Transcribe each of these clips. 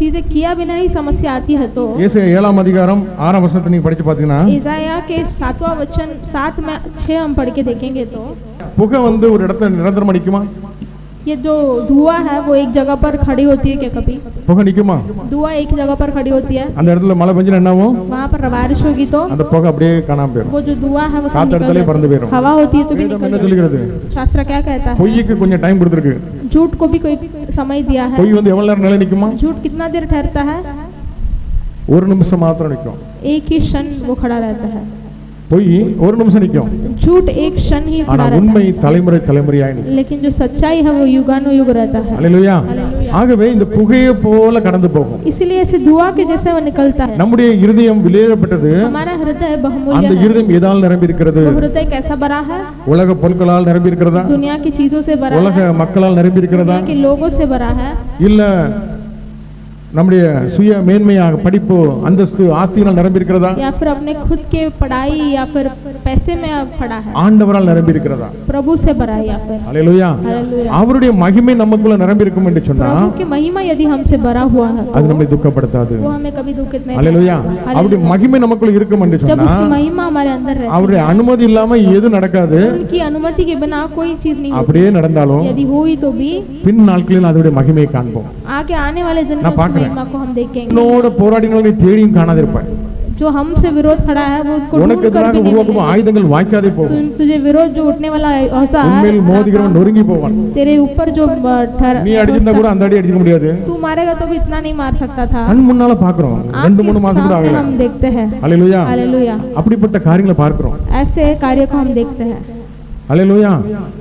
चीजें किया बिना ही समस्या आती है तो ஏசையா ஏழாம் அதிகாரம் ஆறாம் வருஷத்தை நீங்க படிச்சு பாத்தீங்கன்னா ईसाया के सातवां वचन सात में छह हम पढ़ के देखेंगे तो புகை வந்து ஒரு இடத்துல நிரந்தரமா நிக்குமா ये जो धुआं है वो एक जगह पर खड़ी होती है क्या कभी புகை நிக்குமா धुआं एक जगह पर खड़ी होती है அந்த இடத்துல மழை பெஞ்சு என்ன ஆகும் वहाँ पर बारिश होगी तो அந்த புகை அப்படியே காணாம போயிடும் वो जो धुआं है वो सब காத்து निकल இடத்துல जाता பறந்து है। போயிடும் हवा होती है तो भी வேதம் निकल என்ன जाती சொல்லுகிறது है। शास्त्र क्या कहता है பொய்க்கு கொஞ்சம் டைம் கொடுத்துருக்கு झूठ को भी कोई समय दिया है பொய் வந்து எவ்வளவு நேரம் நிலை நிக்குமா झूठ कितना देर ठहरता है ஒரு நிமிஷம் மாத்திரம் நிக்கும் एक ही क्षण वो खड़ा रहता है பொய் ஒரு நிமிஷம் நிக்கும் झूठ एक क्षण ही ஆனா खड़ा रहता உண்மை தலைமுறை தலைமுறையாய் நிக்கும் है लेकिन जो सच्चाई है वो युगानुयुग रहता है அல்லேலூயா हालेलुया। ஆகவே இந்த புகையை போல கடந்து போகும் इसलिए ऐसे धुआं के जैसे वो निकलता है நம்முடைய இருதயம் விலையப்பட்டது हमारा हृदय அந்த बहुमूल्य है இருதயம் எதால் நிரம்பி இருக்கிறது वो हृदय कैसा भरा है உலக பொருட்களால் நிரம்பி இருக்கிறதா दुनिया की चीजों से भरा உலக है மக்களால் நிரம்பி இருக்கிறதா दुनिया के लोगों से भरा है இல்ல நம்முடைய சுய மேன்மையாக படிப்பு அந்தஸ்து ஆஸ்தியினால் நிரம்பி இருக்கிறதா या फिर अपने खुद के पढ़ाई या फिर पैसे में पड़ा है ஆண்டவரால் நிரம்பி இருக்கிறதா प्रभु से भरा है या फिर அல்லேலூயா हालेलुया। அவருடைய மகிமை நமக்குள்ள நிரம்பி இருக்கும் என்று சொன்னா प्रभु की महिमा यदि हमसे भरा हुआ है அது तो நம்மை துக்கப்படுத்தாது वो हमें कभी दुखित नहीं அல்லேலூயா करता। அவருடைய हालेलुया। மகிமை நமக்குள்ள இருக்கும் என்று जब சொன்னா उसकी महिमा हमारे अंदर रहती அவருடைய அனுமதி இல்லாம எது நடக்காது है उनकी अनुमति के बिना कोई चीज नहीं होती அப்படியே நடந்தாலும் यदि हुई तो भी பின் நாட்களில் அதோடைய மகிமையை காண்போம் आगे आने वाले दिन में ना उस पाक रहे। महिमा को हम देखेंगे என்னோட போராடினாலும் நீ தேடியும் காணாதிருப்பாய் जो हमसे विरोध खड़ा है वो उसको உனக்கு ढूंढ कर எதிராக भी नहीं உருவாக்கும் मिलेगा। ஆயுதங்கள் வாய்க்காதே போகும் तुम- तुझे विरोध जो उठने वाला औजार உண்மையில் மோதுகிறவன் நொறுங்கி போவான் तेरे ऊपर जो अ, ठहर- நீ அடிச்சிருந்தா கூட அந்த அடி அடிக்க முடியாது तू मारेगा तो भी इतना नहीं मार सकता था கண் முன்னால பாக்குறோம் ரெண்டு மூணு आपके மாசம் கூட सामने ஆகல हम देखते हैं அலையிலுயா हालेलुया அப்படிப்பட்ட காரியங்களை பார்க்கிறோம் ऐसे कार्य को हम देखते हैं அலையிலுயா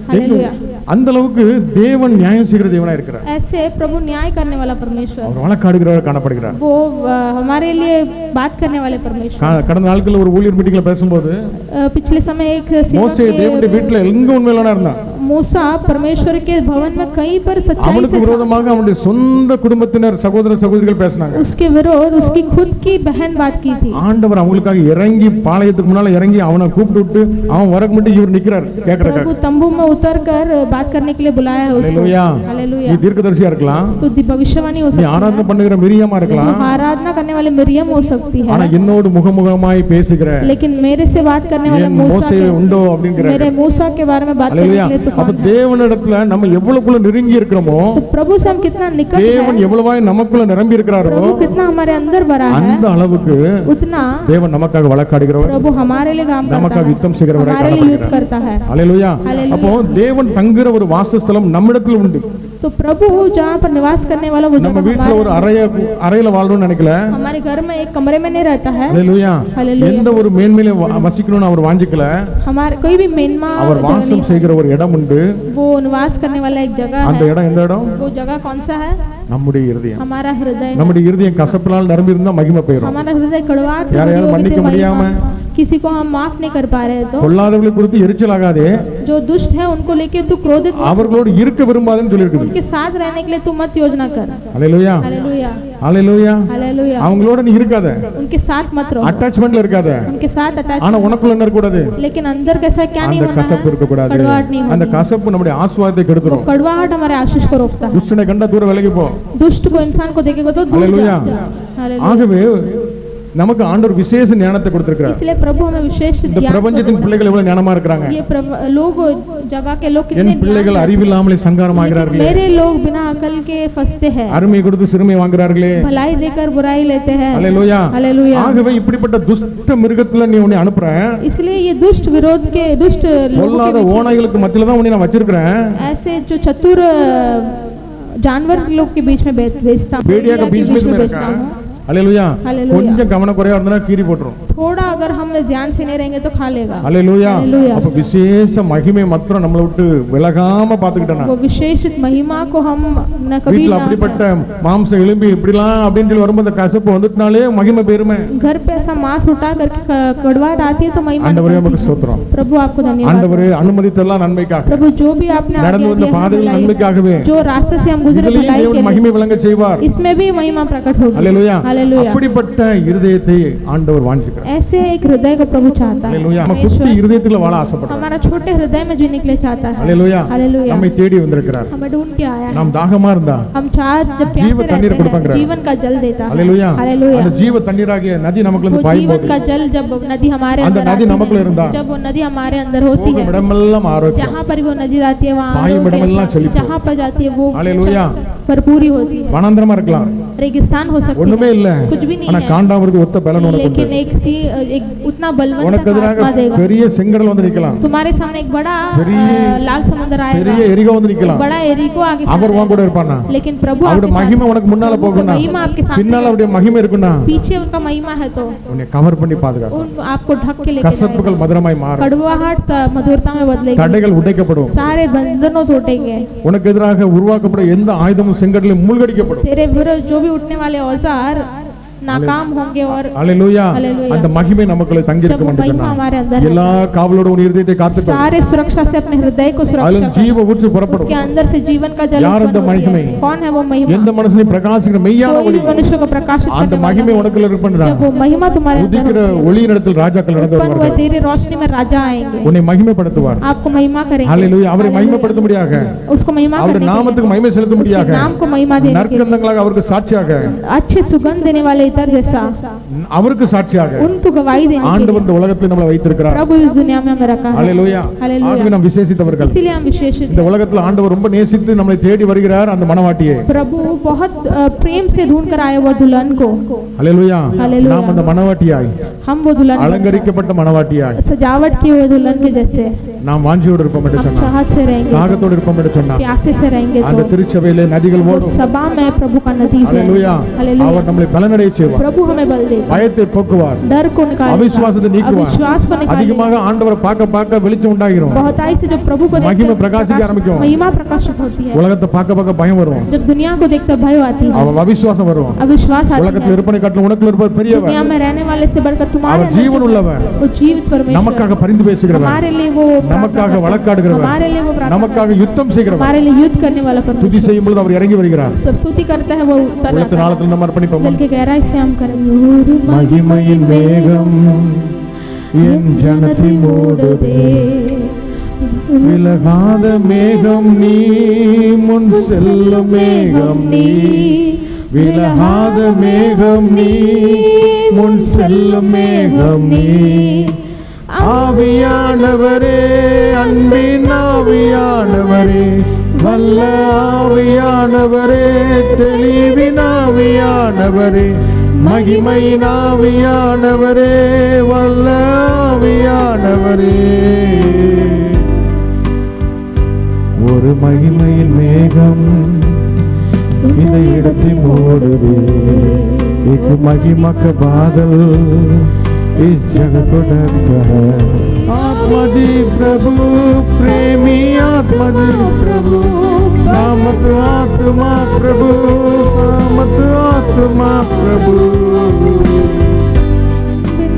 हालेलुया அந்த அளவுக்கு தேவன் நியாயம் செய்கிற தேவனா இருக்கிறார் ऐसे प्रभु न्याय करने वाला परमेश्वर அவர் வழக்காடுகிறவர் காணப்படுகிறார் वो अ, हमारे लिए बात करने वाले परमेश्वर கா- கடந்த நாட்கள் ஒரு ஊழியர் மீட்டிங்ல பேசும்போது अ, पिछले समय एक सेवक மோசே தேவனுடைய के வீட்டுல எங்க உண்மையிலான இருந்தான் मूसा परमेश्वर के भवन में कहीं पर सच्चाई அவனுக்கு से था। விரோதமாக அவனுடைய சொந்த குடும்பத்தினர் சகோதர சகோதரிகள் பேசினாங்க उसके विरोध उसकी खुद की बहन बात की थी ஆண்டவர் அவங்களுக்காக இறங்கி பாளையத்துக்கு முன்னால இறங்கி அவனை கூப்பிட்டு விட்டு அவன் வரக்கு மட்டும் இவர் நிக்கிறார் கேட்கறக்காக प्रभु तंबू में उतर कर बात करने के लिए बुलाया है उसको அல்லேலூயா हालेलुया நீ தீர்க்கதரிசியா இருக்கலாம் तो दी- भविष्यवाणी हो நீ सकती ஆராதனை பண்ணுகிற மிரியாமா है இருக்கலாம் तू आराधना करने वाले मिरियम हो सकती ஆனா है என்னோடு முகமுகமாய் பேசுகிற लेकिन मेरे से बात करने वाले என் मूसा மோசே के உண்டோ அப்படிங்கிற मेरे मूसा के बारे में बात करने அல்லேலூயா के लिए तो அப்ப कौन है? தேவனிடத்துல நம்ம எவ்வளவுக்குள்ள நெருங்கி இருக்கிறோமோ तो प्रभु से हम कितना निकट தேவன் है எவ்வளவாய் நமக்குள்ள நிரம்பி இருக்கிறாரோ प्रभु कितना हमारे अंदर भरा है அந்த அளவுக்கு उतना தேவன் நமக்காக வழக்காடுகிறவர் प्रभु हमारे लिए काम करता நமக்காக है யுத்தம் செய்கிறவராய் हमारे लिए युद्ध காணப்படுகிறார் करता है அல்லேலூயா அல்லேலூயா. அப்போ தேவன் தங்குற ஒரு வாசஸ்தலம் நம்மிடத்தில் உண்டு तो प्रभु जहाँ पर निवास करने वाला वो நம்ம जगह வீட்டுல ஒரு हमारे அறைய அறையில வாழணும்னு நினைக்கல हमारे घर में एक कमरे में नहीं रहता है அல்லேலூயா அல்லேலூயா. எந்த ஒரு மேன்மையில வ- வசிக்கணும்னு அவர் வாஞ்சிக்கல हमारे कोई भी मेनमा அவர் வாசம் செய்கிற ஒரு இடம் உண்டு वो निवास करने वाला एक जगह அந்த है இடம் எந்த இடம் वो जगह कौन सा है நம்முடைய இருதயம் हमारा हृदय है। நம்முடைய இருதயம் கசப்பினால் நிரம்பி இருந்தா மகிமை போயிடும் हमारा हृदय कड़वाहट से யாரையாவது भरी होगी மன்னிக்க तो முடியாம महिमा- किसी को हम माफ नहीं कर पा रहे तो பொல்லாதவர்களை குறித்து எரிச்சல் ஆகாதே जो दुष्ट है उनको लेके तू क्रोधित मत அவர்களோடு இருக்க விரும்பாதுன்னு சொல்லியிருக்குது उनके साथ रहने के लिए तू मत योजना कर அலையிலூயா हालेलुया அலையிலூயா हालेलुया அவங்களோட நீ இருக்காத उनके साथ मत रहो அட்டாச்மெண்ட்ல இருக்காத उनके साथ अटैच ஆனா உனக்குள்ள என்ன இருக்கக்கூடாது लेकिन अंदर कैसा क्या नहीं அந்த होना கசப்பு है இருக்கக்கூடாது कड़वाहट नहीं அந்த होनी கசப்பு நம்முடைய ஆசுவாதத்தை वो கெடுத்துரும் कड़वाहट हमारे आशीष को रोकता है துஷ்டனை கண்டா தூரம் விலகி போ दुष्ट को इंसान को देखेगा तो दूर हालेलुया। जा हालेलुया। ஆகவே நமக்கு ஆண்டவர் விசேஷ ஞானத்தை கொடுத்திருக்கிறார் इसलिए प्रभु हमें विशेष இந்த ज्ञान को பிரபஞ்சத்தின் பிள்ளைகள் எவ்வளவு ஞானமா இருக்கிறாங்க ये प्रभ- लोग जगह के लोग कितने என் ज्ञान பிள்ளைகள் हैं। அறிவில்லாமலே लेकिन சங்காரமாகிறார்களே मेरे लोग बिना अकल के फंसते हैं அருமை கொடுத்து சிறுமை வாங்குறார்களே भलाई देकर बुराई लेते हैं அல்லேலூயா हालेलुया ஆகவே இப்படிப்பட்ட துஷ்ட மிருகத்துல நீ உன்னை அனுப்புறேன் इसलिए ये दुष्ट विरोध के दुष्ट लोगों பொல்லாத के बीच ஓநாய்களுக்கு மத்தியில தான் உன்னை நான் வச்சிருக்கிறேன் ऐसे जो चतुर अ, जानवर लोग के बीच में बे- बेचता हूँ பேடியாக भेड़िया के பீச் बीच में में बेचता இருக்கா हूँ அல்லேலூயா हालेलुया। கொஞ்சம் கவனம் குறையா இருந்தா கீறி போட்டுரும் थोड़ा अगर हम ध्यान से नहीं रहेंगे तो खा लेगा அல்லேலூயா हालेलुया। அப்ப விசேஷ மகிமை மாத்திரம் நம்மளை விட்டு விலகாம பாத்துக்கிட்டேன் वो विशेषित महिमा को हम न कभी வீட்டுல ना அப்படிப்பட்ட மாம்சம் எலும்பி இப்படிலாம் அப்படின்னு சொல்லி வரும்போது கசப்பு வந்துட்டுனாலே மகிமை பெருமை घर पे ऐसा मांस उठा करके क- कड़वाहट आती है तो महिमा ஆண்டவரே निकलती நமக்கு है। ஸ்தோத்திரம் प्रभु आपको धन्यवाद ஆண்டவரே அனுமதித்தெல்லாம் நன்மைக்காக प्रभु जो भी आपने आज्ञा நடந்து வந்த दी है பாதைகள் भलाई- நன்மைக்காகவே जो रास्ते से हम गुजरे இதுலயும் भलाई के தேவன் लिए, மகிமை விளங்க செய்வார் इसमें भी महिमा प्रकट होगी அல்லேலூயா Hallelujah. அப்படிப்பட்ட இருதயத்தை ஆண்டவர் வாஞ்சிக்கிறார் ऐसे एक हृदय को प्रभु चाहता है அல்லேலூயா நம்ம குட்டி परमेश्वर இருதயத்துல வாழ ஆசைப்படுறோம் हमारा छोटे हृदय में जीने के लिए चाहता है அல்லேலூயா Hallelujah. நம்மை தேடி வந்திருக்கிறார் हमें ढूंढ के आया है நாம் தாகமா இருந்தா हम चाह जब जीव प्यासे तन्नीर रहते கொடுப்பாங்க. हैं जीवन का जल देता है அல்லேலூயா हालेलुया அந்த ஜீவ தண்ணீராகிய நதி நமக்குள்ள वो இருந்து பாயும் जीवन போது का जल जब नदी हमारे அந்த अंदर नदी आती நமக்குள்ள है இருந்தா जब वो नदी हमारे अंदर होती போகும் है இடமெல்லாம் ஆரோக்கியம் जहाँ पर वो नदी जाती है वहाँ பாயும் आरोग्य இடமெல்லாம் है। செழிப்பு. जहाँ पर जाती है वो हालेलुया। भरपूरी होती है வனாந்திரமா இருக்கலாம் रेगिस्तान हो सकती ஒண்ணுமே है இல்ல कुछ भी नहीं ஆனா है காண்டாமிருது ஒத்த பலன் உனக்கு உண்டு लेकिन एक सी एक उतना बलवंत உனக்கு எதிராக आत्मा देगा பெரிய செங்கடல் வந்து நிக்கலாம் तुम्हारे सामने एक बड़ा பெரிய- अ, लाल समुद्र பெரிய आएगा எரிகோ வந்து நிக்கலாம் बड़ा एरिको आगे அவர் खड़ा உன் கூட இருப்பானா है। लेकिन प्रभु அவருடைய आपके மகிமை साथ உனக்கு முன்னால प्रभु का போகும்னா महिमा आपके सामने பின்னால அவருடைய மகிமை இருக்குன்னா पीछे उनका महिमा है तो உன்னை கவர் பண்ணி பாதுகாக்கும் उन आपको ढक के लेके கசப்புகள் जाएगा। மதுரமாய் மாறும் कड़वाहट स- मधुरता में बदलेगी தடைகள் உடைக்கப்படும் सारे बंधनों टूटेंगे உனக்கு எதிராக உருவாக்கப்படும் எந்த ஆயுதமும் செங்கடலில் மூழ்கடிக்கப்படும் तेरे विरुद्ध जो भी उठने वाले औजार नाकाम रोशनी में राजा आएंगे உன்னை மகிமைப்படுத்துவார். आपको महिमा करेंगे हालेलुया அவரை மகிமைப்படுத்த முடியாக? उसको महिमा அவருடைய நாமத்துக்கு को महिमा அவருக்கு சாட்சியாக? अच्छे सुगंध देने वाले इतर जैसा அவருக்கு சாட்சியாக उनको गवाही देने के ஆண்டவர் लिए இந்த உலகத்தில் நம்மளை வைத்திருக்கிறார் प्रभु इस दुनिया में हमें रखा है ஹalleluya हालेलुया। ஆகவே நாம் விசேஷித்தவர்கள் इसीलिए हम विशेषित இந்த हैं। உலகத்தில் ஆண்டவர் ரொம்ப நேசித்து நம்மளை தேடி வருகிறார் அந்த மனவாட்டியை प्रभु बहुत अ, प्रेम से ढूंढ कर आए वो दुल्हन को ஹalleluya हालेलुया। நாம் அந்த மனவாட்டியாய் हम वो दुल्हन बनकर, அலங்கரிக்கப்பட்ட மனவாட்டியாய் सजावट की हुए दुल्हन के जैसे நாம் வாஞ்சியோடு இருப்போம் என்று சொன்னார். தாகத்தோடு இருப்போம் என்று சொன்னார். அந்த திருச்சபையிலே நதிகள் ஓடும். சபா மே பிரபு கா நதி ஹalleluya. அவர் நம்மை பலனடைய செய்வார். பிரபு ஹமே பல் பயத்தை போக்குவார். டர் கொண்டு கா அவிசுவாசத்தை நீக்குவார். விசுவாஸ் பண்ண அதிகமாக ஆண்டவரை பார்க்க பார்க்க வெளிச்சம் உண்டாகிரும். பஹதாய் சே ஜோ பிரபு கோ மகிமை பிரகாசிக்க ஆரம்பிக்கும். மகிமா பிரகாசிக் होती है உலகத்தை பார்க்க பார்க்க பயம் வரும் ஜப் दुनिया को देखता भय आती है அவன் அவிசுவாசம் வரும் அவிசுவாஸ் ஆதி உலகத்தில் இருப்பனை காட்டிலும் உனக்கு இருப்பது பெரியவன் दुनिया में रहने वाले से बरकत तुम्हारा அவர் ஜீவன் உள்ளவர். ஜீவித் பரமேஸ்வர் நமக்காக பரிந்து பேசுகிறவர். हमारे நமக்காக करता है। வழக்காடுகிறவர் हमारे लिए वो प्रार्थना நமக்காக யுத்தம் செய்கிறவர் हमारे लिए युद्ध करने वाला துதி परमेश्वर செய்யும் பொழுது அவர் இறங்கி வருகிறார் जब स्तुति करता है वो उतर உலகத்து आता है நாளத்தில் நம்ம அர்ப்பணிப்போம் दिल के गहराई से हम करेंगे ஒரு மகிமையின் மேகம் என் ஜனத்தை மூடுதே விலகாத மேகம் நீ முன் செல்லும் மேகம் நீ விலகாத மேகம் நீ முன் செல்லும் மேகம் நீ ஆவியானவரே அன்பின் ஆவியானவரே வல்ல ஆவியானவரே தெளிவின் ஆவியானவரே மகிமை நாவியானவரே வல்ல ஆவியானவரே. ஒரு மகிமையின் மேகம் இந்த இடத்தை மூடுவே இக்கு மகிமக்க பாதல். इस जगह को ढकता है आत्मा जी प्रभु प्रेमी आत्मा जी प्रभु सामत आत्मा प्रभु सामत आत्मा प्रभु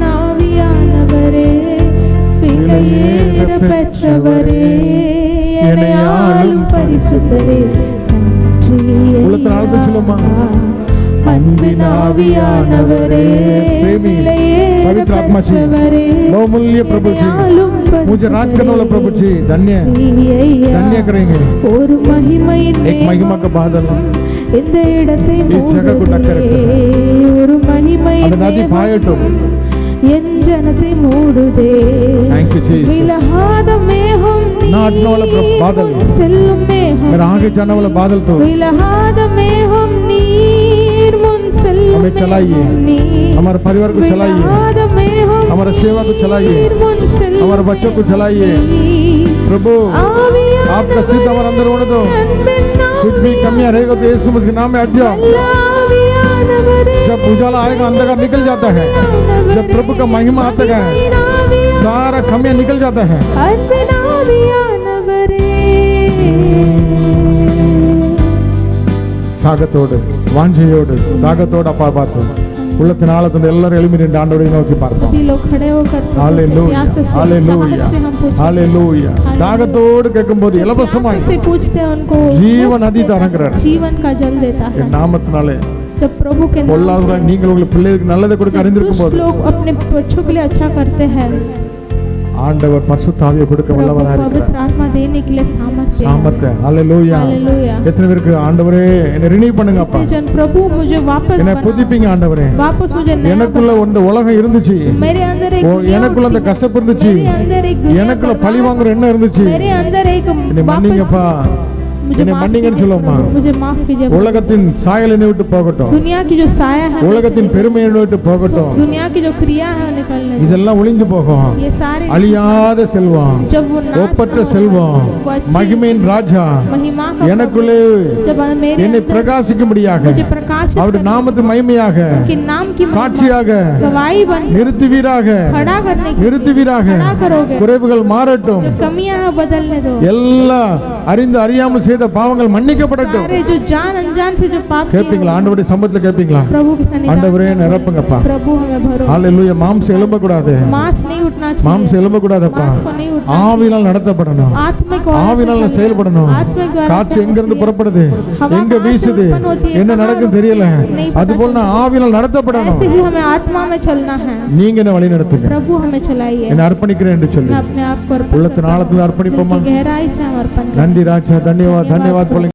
ஆவியானவரே பிழையேற பெற்றவரே என்னை ஆளும் பரிசுத்தரே நன்றி உள்ளத்தின் ஆழத்தை சொல்லுமா? அன்பின் ஆவியானவரே प्रेमी பிழையேற पवित्र आत्मा जी பெற்றவரே बहुमूल्य प्रभु जी என்னை ஆளும் मुझे राज करने वाला प्रभु जी धन्य பரிசுத்தரே. धन्य करेंगे ஒரு மகிமையின் एक महिमा का बादल இந்த இடத்தை इस जगह को ढक कर மூடுதே. ஒரு மகிமையின் அந்த நதி மேகம் பாயட்டும். என் ஜனத்தை மூடுதே Thank you, Jesus. விலகாத மேகம் नाटने वाला நீர் बादल। मुझ செல்லும் மேகம் मेरा आगे जाने वाला बादल तो விலகாத மேகம் நீர் முன் செல்லும் हमें चलाइए। हमारे परिवार को चलाइए। हमारे सेवा को चलाइए। हमारे बच्चों को चलाइए। प्रभु, आपका सिद्ध हमारे अंदर उड़ दो। कुछ भी कमियाँ रहेगा तो यीशु मसीह के नाम में हट जाओ। जब उजाला आएगा, अंधकार निकल जाता है। जब प्रभु का महिमा आता है, सारा खमिया निकल जाता है। சாகத்தோடு வாஞ்சையோடு தாகத்தோடு அப்பா பார்த்து உள்ளத்தின் ஆழத்தில் எல்லாரும் எழுப்பி நின்று ஆண்டோடைய நோக்கி பார்ப்போம் सभी लोग खड़े होकर प्रभु से हालेलुया प्यास से हालेलुया चाहत से हम पूछें हालेलुया தாகத்தோடு கேட்கும்போது இலவசமாய் प्यास से पूछते हैं उनको जीवन वो नदी देता है, तरंग रहा है। जीवन का जल देता है என் நாமத்தினாலே जब प्रभु के नाम பொல்லாதவர்களாக நீங்கள் உங்களுக்கு பிள்ளைகளுக்கு நல்லதை கொடுக்க जब அறிந்திருக்கும் दुष्ट போது लोग अपने बच्चों के लिए अच्छा करते हैं ஆண்டவர் பரிசுத்தாவியை கொடுக்க प्रभु வல்லவராக இருக்கிறார் पवित्र आत्मा देने के लिए सामर्थ्य है சாமர்த்த அல்லேலூயா हालेलुया எத்தனை பேருக்கு ஆண்டவரே என்னை ரினிவ் பண்ணுங்கப்பா जन प्रभु मुझे वापस என்னை बनाओ। புதுப்பிங்க ஆண்டவரே वापस मुझे नया எனக்குள்ள இந்த உலகம் இருந்துச்சு बनाओ। मेरे अंदर एक ஓ दुनिया எனக்குள்ள அந்த उठी। கசப்பு இருந்துச்சு मेरे अंदर एक दुनिया எனக்குள்ள बर्बाद பழி வாங்குற எண்ணம் இருந்துச்சு मेरे अंदर एक என்னை மன்னிங்கப்பா वापस मुझे என்னை माफ மன்னிங்கன்னு कीजिए சொல்லுவோம்மா प्रभु, मुझे माफ कीजिए प्रभु। உலகத்தின் சாயல் என்னை விட்டு போகட்டும் दुनिया की जो साया है உலகத்தின் मुझसे பெருமை என்னை விட்டு போகட்டும் निकल- दुनिया की जो क्रिया है निकलने दो। இதெல்லாம் ஒளிந்து போகும் ये सारे அழியாத செல்வம் जब वो नाश ஒப்பற்ற ना हो, செல்வம் वो अच्छी மகிமையின் ராஜா महिमा का எனக்குள்ளே जब मेरे என்னை अंदर பிரகாசிக்கும்படியாக मुझे प्रकाशित அவருடைய நாமத்து மகிமையாக के नाम की महिमा, சாட்சியாக गवाही बन நிறுத்துவீராக खड़ा करने के लिए நிறுத்துவீராக खड़ा करोगे குறைவுகள் மாறட்டும் जो कमियां हैं बदलने दो எல்லாம் அறிந்து அறியாமல் செய்த பாவங்கள் மன்னிக்கப்படட்டும் सारे जो जान अनजान से जो पाप किए கேட்பீங்களா हैं, ஆண்டவருடைய சம்பத்துல கேட்பீங்களா प्रभु की सन्निधान ஆண்டவரே நிரப்புங்கப்பா प्रभु हमें भरो ஹalleluya மாம்சம் எழும்ப கூடாது मांस नहीं उठना चाहिए மாம்சம் எழும்ப கூடாதப்பா मांस को नहीं उठना ஆவினால் நடத்தப்படணும் आत्मिक और ஆவினால செயல்படணும் காற்று எங்க இருந்து புறப்படுது எங்க வீசுது என்ன நடக்கும் தெரியல அது போல நான் ஆவினால் நடத்தப்படணும் ऐसे ही हमें आत्मा में चलना है நீங்க என்ன வழி நடத்துங்க प्रभु हमें चलाइए என்ன அர்ப்பணிக்கிறேன் என்று சொல்லி मैं अपने आप को अर्पण உள்ளத்தின் करता हूं। ஆழத்தில் दिल அர்ப்பணிப்போமா की गहराई से हम अर्पण करते हैं। நன்றி ராஜா தன்யவாத் தன்யவாத்